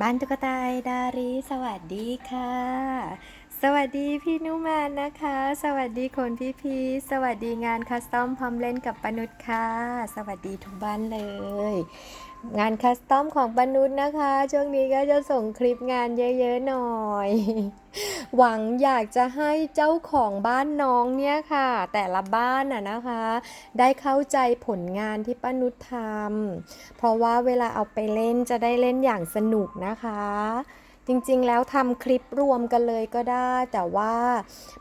บ้านตุ๊กตาไอดาริสวัสดีค่ะ สวัสดีพี่นุมานนะคะ สวัสดีคนพี่พีสวัสดีงานคัสตอมพร้อมเล่นกับปนุษย์ค่ะ สวัสดีทุกบ้านเลย งานคัสตอมของปนุษนะคะ ช่วงนี้ก็จะส่งคลิปงานเยอะๆหน่อย หวังอยากจะให้เจ้าของบ้านน้องเนี่ยค่ะ แต่ละบ้านน่ะนะคะ ได้เข้าใจผลงานที่ป้านุชทำเพราะว่าเวลาเอาไปเล่นจะได้เล่นอย่างสนุกนะคะ จริงๆ แล้วทำคลิปรวมกันเลยก็ได้ แต่ว่า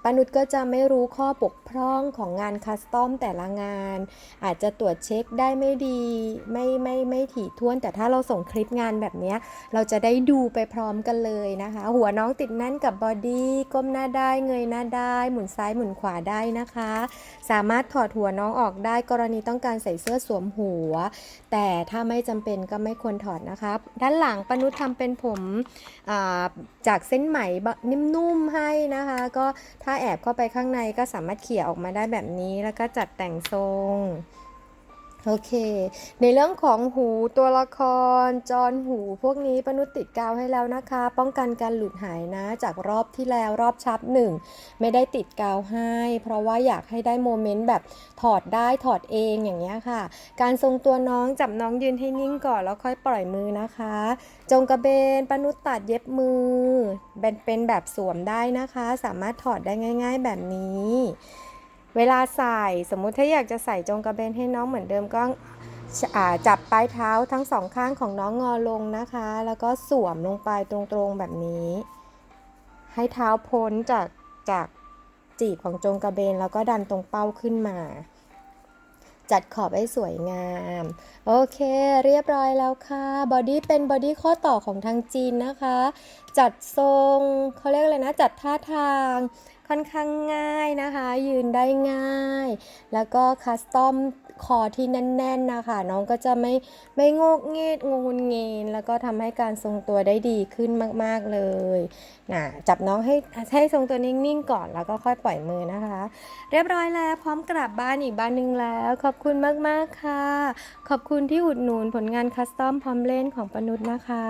ปานุชก็จะไม่รู้ข้อบกพร่องของงานคัสตอมแต่ละงาน อาจจะตรวจเช็คได้ไม่ดีไม่ไม่ไม่ถี่ถ้วน แต่ถ้าเราส่งคลิปงานแบบนี้เราจะได้ดูไปพร้อมกันเลยนะคะ หัวน้องติดแน่นกับบอดี้ก้มหน้าได้เงยหน้าได้ หมุนซ้ายหมุนขวาได้นะคะ สามารถถอดหัวน้องออกได้กรณีต้องการใส่เสื้อสวมหัว แต่ถ้าไม่จำเป็นก็ไม่ควรถอดนะคะด้านหลังปานุชทำเป็นผมอ่าจากเส้นไหมนุ่มๆให้นะคะ ก็ถ้าแอบเข้าไปข้างในก็สามารถเขี่ยออกมาได้แบบนี้แล้วก็จัดแต่งทรง โอเค ในเรื่องของหูตัวละคร จอนหู พวกนี้ปนุติดกาวให้แล้วนะคะ ป้องกันการหลุดหายนะ จากรอบที่แล้วรอบชับหนึ่งไม่ได้ติดกาวให้ เพราะว่าอยากให้ได้โมเมนต์แบบถอดได้ถอดเองอย่างเงี้ยค่ะ การทรงตัวน้องจับน้องยืนให้นิ่งก่อนแล้วค่อยปล่อยมือนะคะ จงกระเบนปนุตัดเย็บมือเป็นเป็นแบบสวมได้นะคะ สามารถถอดได้ง่าย ๆ แบบนี้ เวลาใส่สมมุติถ้าอยากจะใส่จงกระเบนให้น้องเหมือนเดิมก็จับปลายเท้าทั้งสองข้างของน้องงอลงนะคะ แล้วก็สวมลงไปตรงๆแบบนี้ ให้เท้าพ้นจากจากจีบของจงกระเบนแล้วก็ดันตรงเป้าขึ้นมา จัดขอบให้สวยงาม โอเคเรียบร้อยแล้วค่ะบอดี้เป็นบอดี้ข้อต่อของทางจีนนะคะ จัดทรงเขาเรียกอะไรนะ จัดท่าทาง ค่อนข้างง่ายนะคะ ยืนได้ง่าย แล้วก็คัสตอม คอที่แน่นๆนะคะ น้องก็จะไม่ไม่งกเงดงุนเงินแล้วก็ทำให้การทรงตัวได้ดีขึ้นมากๆเลยนะจับน้องให้ให้ทรงตัวนิ่งๆก่อนแล้วก็ค่อยปล่อยมือนะคะ เรียบร้อยแล้วพร้อมกลับบ้านอีกบ้านหนึ่งแล้ว ขอบคุณมากๆค่ะ ขอบคุณที่อุดหนุนผลงานคัสตอมพร้อมเล่นของปนุษนะคะ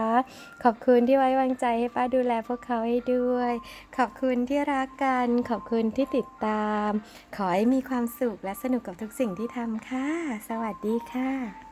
ขอบคุณที่ไว้วางใจให้ป้าดูแลพวกเขาให้ด้วย ขอบคุณที่รักกัน ขอบคุณที่ติดตาม ขอให้มีความสุขและสนุกกับทุกสิ่งที่ทำค่ะสวัสดีค่ะ